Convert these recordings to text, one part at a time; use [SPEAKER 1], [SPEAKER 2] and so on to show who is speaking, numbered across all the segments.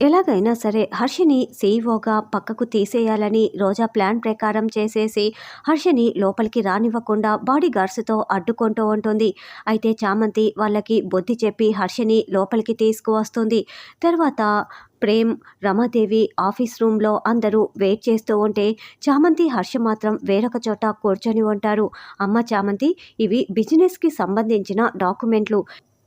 [SPEAKER 1] ఎలాగైనా సరే హర్షిని సీఈఓగా పక్కకు తీసేయాలని రోజా ప్లాన్ ప్రకారం చేసేసి హర్షిని లోపలికి రానివ్వకుండా బాడీ గార్డ్స్తో అడ్డుకుంటూ ఉంటుంది. అయితే చామంతి వాళ్ళకి బుద్ధి చెప్పి హర్షిని లోపలికి తీసుకువస్తుంది. తర్వాత ప్రేమ్ రమాదేవి ఆఫీస్ రూమ్లో అందరూ వెయిట్ చేస్తూ ఉంటే చామంతి హర్ష మాత్రం వేరొక చోట కూర్చొని ఉంటారు. అమ్మ చామంతి ఇవి బిజినెస్కి సంబంధించిన డాక్యుమెంట్లు.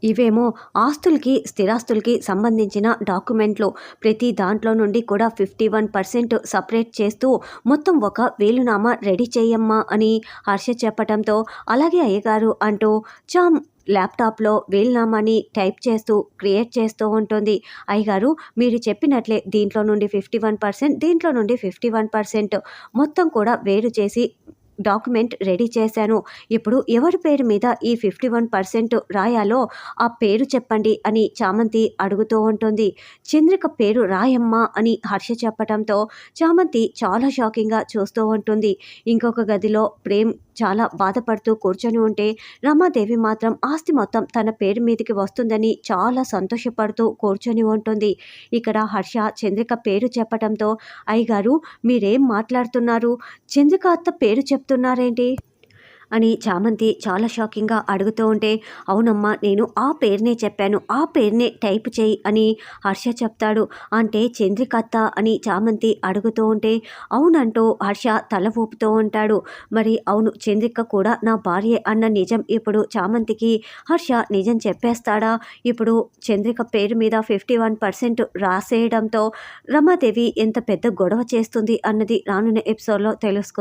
[SPEAKER 1] ఇవేమో ఆస్తులకి స్థిరాస్తులకి సంబంధించిన డాక్యుమెంట్లు. ప్రతి దాంట్లో నుండి కూడా ఫిఫ్టీ వన్ పర్సెంట్ సపరేట్ చేస్తూ మొత్తం ఒక వేలునామా రెడీ చేయమ్మా అని హర్ష చెప్పటంతో అలాగే అయ్యగారు అంటూ చామ్ ల్యాప్టాప్లో వేలునామాని టైప్ చేస్తూ క్రియేట్ చేస్తూ ఉంటుంది. అయ్యగారు మీరు చెప్పినట్లే దీంట్లో నుండి ఫిఫ్టీ వన్ పర్సెంట్ దీంట్లో నుండి ఫిఫ్టీ వన్ పర్సెంట్ మొత్తం కూడా వేరు చేసి డాక్యుమెంట్ రెడీ చేశాను. ఇప్పుడు ఎవరి పేరు మీద ఈ ఫిఫ్టీ వన్ పర్సెంట్ రాయాలో ఆ పేరు చెప్పండి అని చామంతి అడుగుతూ ఉంటుంది. చంద్రిక పేరు రాయమ్మ అని హర్ష చెప్పడంతో చామంతి చాలా షాకింగ్గా చూస్తూ ఉంటుంది. ఇంకొక గదిలో ప్రేమ్ చాలా బాధపడుతూ కూర్చొని ఉంటే రమాదేవి మాత్రం ఆస్తి మొత్తం తన పేరు మీదకి వస్తుందని చాలా సంతోషపడుతూ కూర్చొని ఉంటుంది. ఇక్కడ హర్ష చంద్రిక పేరు చెప్పడంతో అయ్యగారు మీరేం మాట్లాడుతున్నారు? చంద్రిక అత్త పేరు చెప్తున్నారేంటి? అని చామంతి చాలా షాకింగ్గా అడుగుతూ ఉంటే అవునమ్మా నేను ఆ పేరునే చెప్పాను ఆ పేరునే టైప్ చేయి అని హర్ష చెప్తాడు. అంటే చంద్రికత్త అని చామంతి అడుగుతూ ఉంటే అవునంటూ హర్ష తల ఊపుతూ ఉంటాడు. మరి అవును చంద్రిక కూడా నా భార్య అన్న నిజం ఇప్పుడు చామంతికి హర్ష నిజం చెప్పేస్తాడా? ఇప్పుడు చంద్రిక పేరు మీద ఫిఫ్టీ వన్ పర్సెంట్ రాసేయడంతో రమాదేవి ఎంత పెద్ద గొడవ చేస్తుంది అన్నది రానున్న ఎపిసోడ్లో తెలుసుకుందాం.